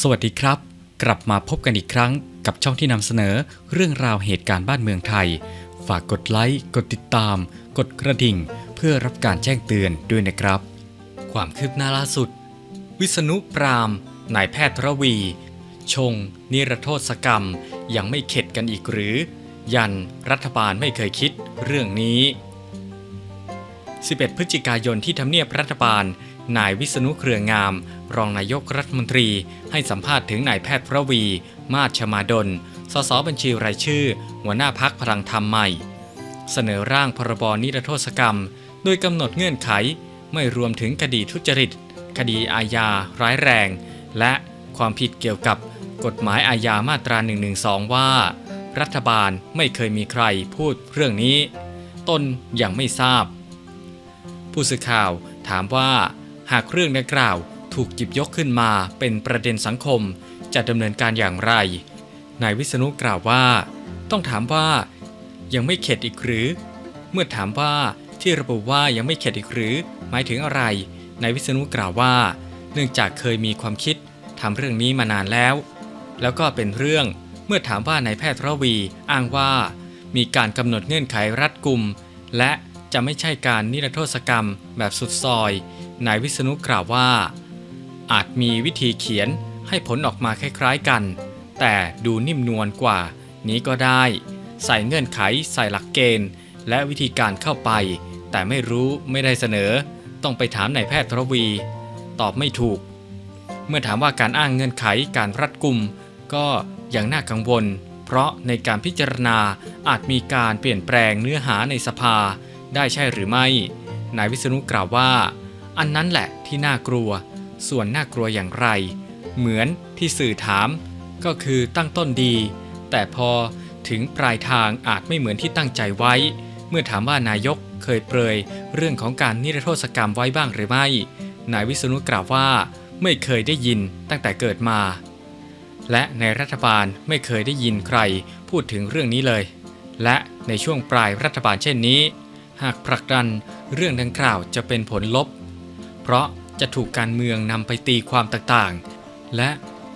สวัสดีครับ กลับมาพบกันอีกครั้งกับช่องที่นำเสนอเรื่องราวเหตุการณ์บ้านเมืองไทย ฝากกดไลค์กดติดตาม กดกระดิ่ง เพื่อรับการแจ้งเตือนด้วยนะครับ ความคืบหน้าล่าสุด วิษณุปรามนายแพทย์ระวี ชง นิรโทษกรรมยังไม่เข็ดกันอีกหรือ ยันรัฐบาลไม่เคยคิดเรื่องนี้ 11 พฤศจิกายนที่ทำเนียบรัฐบาล นายวิษณุเครืองาม รองนายกรัฐมนตรี ให้สัมภาษณ์ถึงนายแพทย์ระวี มาชมาดล สสบัญชีรายชื่อ หัวหน้าพักพลังธรรมใหม่ เสนอร่างพรบนิรโทษกรรม โดยกำหนดเงื่อนไข ไม่รวมถึงคดีทุจริต คดีอาญา ร้ายแรง และความผิดเกี่ยวกับกฎหมายอาญามาตรา 112 ว่า รัฐบาลไม่เคยมีใครพูดเรื่องนี้ ตนยังไม่ทราบ ผู้สื่อข่าวถามว่า หากเรื่องดังกล่าวถูกหยิบยกขึ้นมาเป็นประเด็นสังคม จะดำเนินการอย่างไร นายวิษณุกล่าวว่า ต้องถามว่ายังไม่เข็ดอีกหรือ เมื่อถามว่าที่ระบุว่ายังไม่เข็ดอีกหรือ หมายถึงอะไร นายวิษณุกล่าวว่า เนื่องจากเคยมีความคิดทำเรื่องนี้มานานแล้ว แล้วก็เป็นเรื่องเมื่อถามว่านายแพทย์ระวีอ้างว่า มีการกำหนดเงื่อนไขรัดกุม และจะไม่ใช่การนิรโทษกรรมแบบสุดซอย นายวิษณุกล่าวว่า อาจมีวิธีเขียนให้ผลออกมาคล้ายๆกัน แต่ดูนิ่มนวลกว่านี้ก็ได้ ใส่เงื่อนไข ใส่หลักเกณฑ์ และวิธีการเข้าไป แต่ไม่รู้ไม่ได้เสนอ ต้องไปถามนายแพทย์ระวี ตอบไม่ถูก เมื่อถามว่าการอ้างเงื่อนไขการรัดกุม ก็ยังน่ากังวล เพราะในการพิจารณาอาจมีการเปลี่ยนแปลงเนื้อหาในสภาได้ใช่หรือไม่ นายวิษณุกล่าวว่า อันนั้นแหละที่น่ากลัว ส่วนน่ากลัวอย่างไร เหมือนที่สื่อถาม ก็คือตั้งต้นดี แต่พอถึงปลายทางอาจไม่เหมือนที่ตั้งใจไว้ เมื่อถามว่านายกเคยเปรย เรื่องของการนิรโทษกรรมไว้บ้างหรือไม่ นายวิษณุกล่าวว่า ไม่เคยได้ยินตั้งแต่เกิดมา และในรัฐบาลไม่เคยได้ยินใครพูดถึงเรื่องนี้เลย และในช่วงปลายรัฐบาลเช่นนี้ หากผลักดันเรื่องดังกล่าวจะเป็นผลลบ เพราะจะถูกการเมืองนำไปตีความต่างๆ และ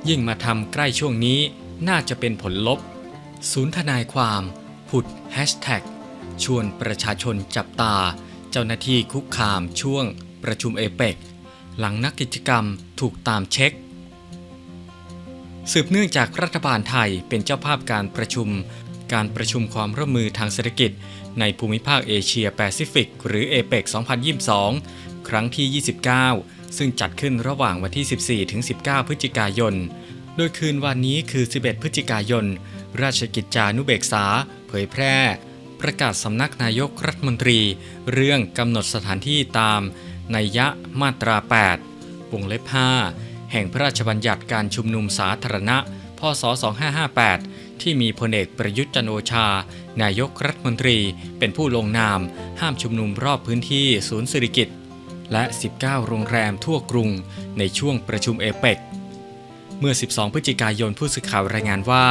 ยิ่งมาทำใกล้ช่วงนี้น่าจะเป็นผลลบ ศูนย์ทนายความผุดแฮชแท็กชวนประชาชนจับตา เจ้าหน้าที่คุกคามช่วงประชุมเอเปกหลังนักกิจกรรมถูกตามเช็ค สืบเนื่องจากรัฐบาลไทยเป็นเจ้าภาพการประชุม การประชุมความร่วมมือทางเศรษฐกิจ ในภูมิภาคเอเชียแปซิฟิก หรือเอเปก2022 ครั้งที่ 29 ซึ่งจัดขึ้นระหว่างวันที่ 14 ถึง 19 พฤศจิกายน โดยคืนวันนี้คือ 11 พฤศจิกายน ราชกิจจานุเบกษา เผยแพร่ ประกาศสำนักนายกรัฐมนตรี เรื่องกำหนดสถานที่ตามนัยยะมาตรา 8 วงเล็บ 5 แห่งพระราชบัญญัติการชุมนุมสาธารณะ พศ 2558 ที่มีพลเอกประยุทธ์จันโอชา นายกรัฐมนตรี เป็นผู้ลงนาม ห้ามชุมนุมรอบพื้นที่ศูนย์สิริกิต และ 19 โรงแรมทั่วกรุงในช่วงประชุมเอเปกเมื่อ 12 พฤศจิกายนผู้สื่อข่าวรายงานว่า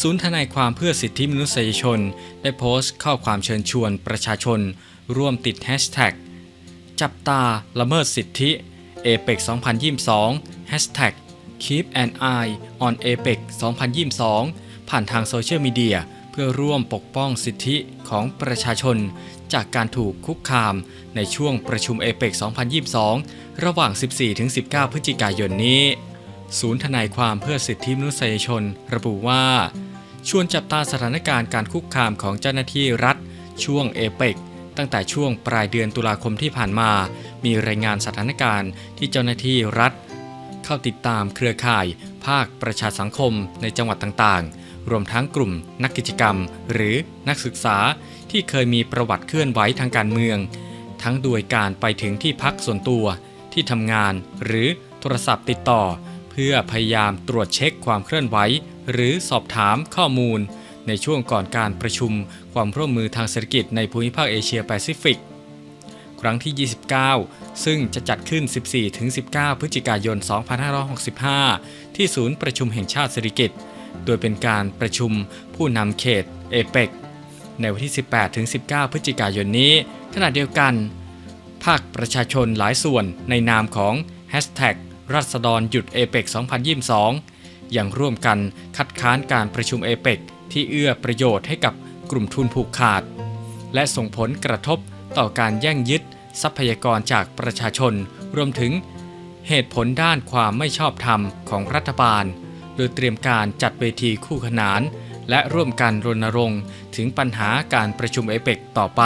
ศูนย์ทนายความเพื่อสิทธิมนุษยชน ได้โพสต์ข้อความเชิญชวนประชาชน ร่วมติดแฮชแท็กจับตาละเมิดสิทธิเอเปก2022 Hashtag Keep an eye on APEC 2022 ผ่านทางโซเชียลมีเดีย เพื่อร่วมปกป้องสิทธิของประชาชน จากการถูกคุกคามในช่วงประชุมเอเปก2022 ระหว่าง 14-19 พฤศจิกายนนี้ ศูนย์ทนายความเพื่อสิทธิมนุษยชน ระบุว่า ชวนจับตาสถานการณ์การคุกคามของเจ้าหน้าที่รัฐ ช่วงเอเปกตั้งแต่ช่วงปลายเดือนตุลาคมที่ผ่านมา มีรายงานสถานการณ์ที่เจ้าหน้าที่รัฐ เข้าติดตามเครือข่าย ภาคประชาสังคมในจังหวัดต่างๆ รวมทั้งกลุ่มนักกิจกรรม หรือนักศึกษาที่เคยมีประวัติเคลื่อนไหวทางการเมือง ทั้งโดยการไปถึงที่พักส่วนตัว ที่ทำงาน หรือโทรศัพท์ติดต่อ เพื่อพยายามตรวจเช็คความเคลื่อนไหว หรือสอบถามข้อมูล ในช่วงก่อนการประชุมความร่วมมือทางเศรษฐกิจในภูมิภาคเอเชียแปซิฟิก ครั้งที่ 29 ซึ่งจะจัดขึ้น 14-19 พฤศจิกายน 2565 ที่ศูนย์ประชุมแห่งชาติเศรษฐกิจ โดยเป็นการประชุมผู้นำเขตเอเปกในวันที่ 18-19 พฤศจิกายนนี้ ขณะเดียวกัน ภาคประชาชนหลายส่วนในนามของ Hashtag รัษฎรหยุดเอเปก2022อย่างร่วมกันคัดค้านการประชุมเอเปกที่เอื้อประโยชน์ให้กับกลุ่มทุนผูกขาด และส่งผลกระทบต่อการแย่งยึดทรัพยากรจากประชาชน รวมถึงเหตุผลด้านความไม่ชอบธรรมของรัฐบาล โดยเตรียมการจัดเวทีคู่ขนาน และร่วมกันรณรงค์ ถึงปัญหาการประชุมเอเปกต่อไป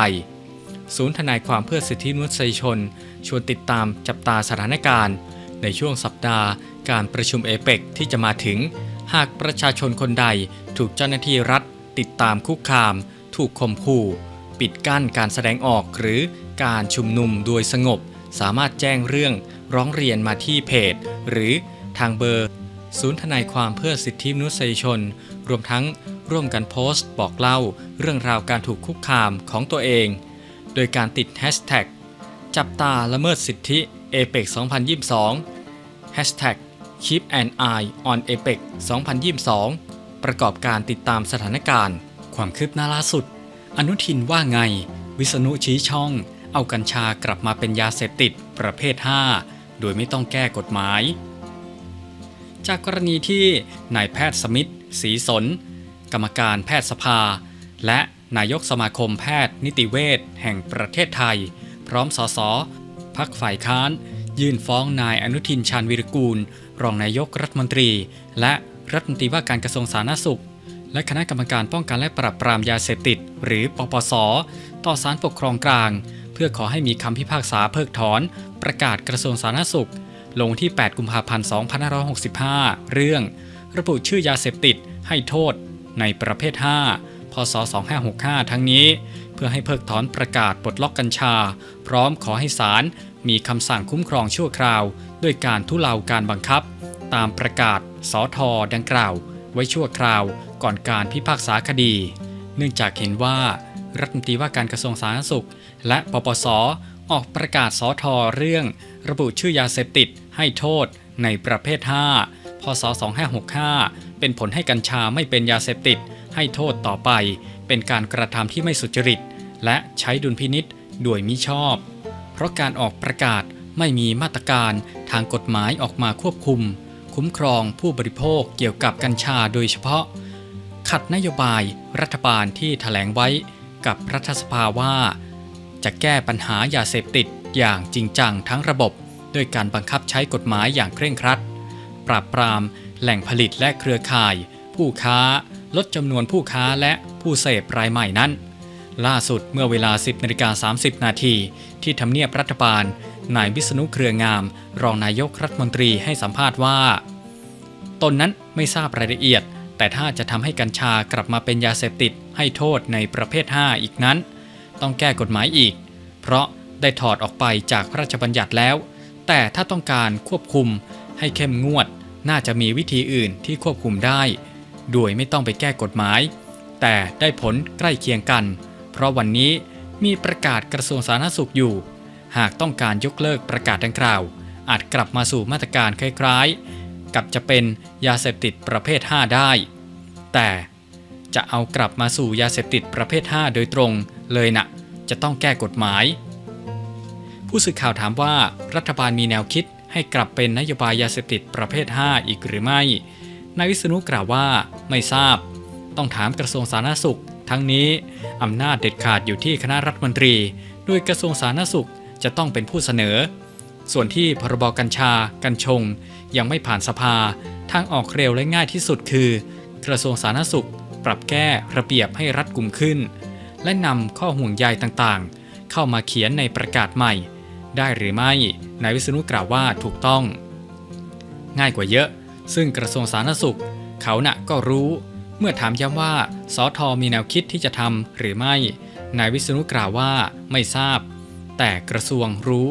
ศูนย์ทนายความเพื่อสิทธิมนุษยชน ชวนติดตามจับตาสถานการณ์ ในช่วงสัปดาห์ การประชุมเอเปกที่จะมาถึง หากประชาชนคนใดถูกเจ้าหน้าที่รัฐ ติดตามคุกคาม ถูกข่มขู่ปิดกั้นการแสดงออกหรือการชุมนุมโดยสงบ สามารถแจ้งเรื่องร้องเรียนมาที่เพจ หรือทางเบอร์ ศูนย์ทนายความเพื่อสิทธิมนุษยชน รวมทั้งร่วมกันโพสต์ บอกเล่า เรื่องราวการถูกคุกคามของตัวเอง โดยการติดแฮชแท็กจับตาละเมิดสิทธิเอเปก2022 Hashtag Keep an eye on APEC 2022 ประกอบการติดตามสถานการณ์ ความคืบหน้าล่าสุด อนุทินว่าไง วิษณุชี้ช่อง เอากัญชากลับมาเป็นยาเสพติดประเภท 5 โดยไม่ต้องแก้กฎหมาย จากกรณีที่นายแพทย์สมิทธ์ศรีสน กรรมการแพทยสภา และนายกสมาคมแพทย์นิติเวชแห่งประเทศไทย พร้อมสสพักฝ่ายค้าน ยื่นฟ้องนายอนุทินชาญวิรกูล รองนายกรัฐมนตรี และรัฐมนตรีว่าการกระทรวงสาธารณสุข และคณะกรรมการป้องกันและปราบปรามยาเสพติด หรือปปส ต่อศาลปกครองกลาง เพื่อขอให้มีคำพิพากษาเพิกถอน ประกาศกระทรวงสาธารณสุข ลงที่ 8 กุมภาพันธ์ 2565 เรื่อง ระบุชื่อยาเสพติดให้โทษในประเภท 5 พศ 2565 ทั้งนี้ เพื่อให้เพิกถอนประกาศปลดล็อกกัญชา พร้อมขอให้ศาลมีคำสั่งคุ้มครองชั่วคราว ด้วยการทุเลาการบังคับ ตามประกาศสอทอดังกล่าว ไว้ชั่วคราวก่อนการพิพากษาคดี เนื่องจากเห็นว่ารัฐมนตรีว่าการกระทรวงสาธารณสุข และปปส ออกประกาศสอทอเรื่อง ระบุชื่อยาเสพติดให้โทษในประเภท 5 พศ 2565 เป็นผลให้กัญชาไม่เป็นยาเสพติด ให้โทษต่อไป เป็นการกระทำที่ไม่สุจริต และใช้ดุลพินิษโดยมิชอบ เพราะการออกประกาศไม่มีมาตรการทางกฎหมายออกมาควบคุม คุ้มครองผู้บริโภคเกี่ยวกับกัญชาโดยเฉพาะ ขัดนโยบายรัฐบาลที่ถแถลงไว้กับรัฐสภาว่า จะแก้ปัญหายาเสพติดอย่างจริงจังทั้งระบบ ด้วยการบังคับใช้กฎหมายอย่างเคร่งครัด ปราบปรามแหล่งผลิตและเครือข่าย ผู้ค้า ลดจำนวนผู้ค้าและผู้เสพรายใหม่นั้น ล่าสุดเมื่อเวลา 10นาฬิกา30 นาทีที่ทำเนียบรัฐบาล นายวิษณุเครืองาม รองนายกรัฐมนตรีให้สัมภาษณ์ว่า ตนนั้นไม่ทราบรายละเอียด แต่ถ้าจะทำให้กัญชากลับมาเป็นยาเสพติดให้โทษในประเภท 5 อีกนั้น ต้องแก้กฎหมายอีก เพราะได้ถอดออกไปจากพระราชบัญญัติแล้ว แต่ถ้าต้องการควบคุมให้เข้มงวด น่าจะมีวิธีอื่นที่ควบคุมได้ โดยไม่ต้องไปแก้กฎหมาย แต่ได้ผลใกล้เคียงกัน เพราะวันนี้มีประกาศกระทรวงสาธารณสุขอยู่ หากต้องการยกเลิกประกาศดังกล่าว อาจกลับมาสู่มาตรการคล้ายๆ กับจะเป็นยาเสพติดประเภท 5 ได้ แต่จะเอากลับมาสู่ยาเสพติดประเภท 5 โดยตรง เลยนะจะต้องแก้กฎหมาย ผู้สื่อข่าวถามว่ารัฐบาลมีแนวคิดให้กลับเป็นนโยบายยาเสพติดประเภท 5 อีกหรือไม่ นายวิษณุกล่าวว่าไม่ทราบ ต้องถามกระทรวงสาธารณสุข ทั้งนี้อำนาจเด็ดขาดอยู่ที่คณะรัฐมนตรี โดยกระทรวงสาธารณสุขจะต้องเป็นผู้เสนอ ส่วนที่พรบกัญชา กัญชง ยังไม่ผ่านสภา ทางออกเร็วและง่ายที่สุดคือ กระทรวงสาธารณสุข ปรับแก้ระเบียบให้รัดกุมขึ้น และนำข้อห่วงใยต่างๆ เข้ามาเขียนในประกาศใหม่ ได้หรือไม่นายวิษณุกล่าวว่าถูกต้อง ง่ายกว่าเยอะ ซึ่งกระทรวงสาธารณสุข เขาน่ะก็รู้ เมื่อถามย้ำว่าสอทอมีแนวคิดที่จะทำหรือไม่นายวิษณุกล่าวว่าไม่ทราบ แต่กระทรวงรู้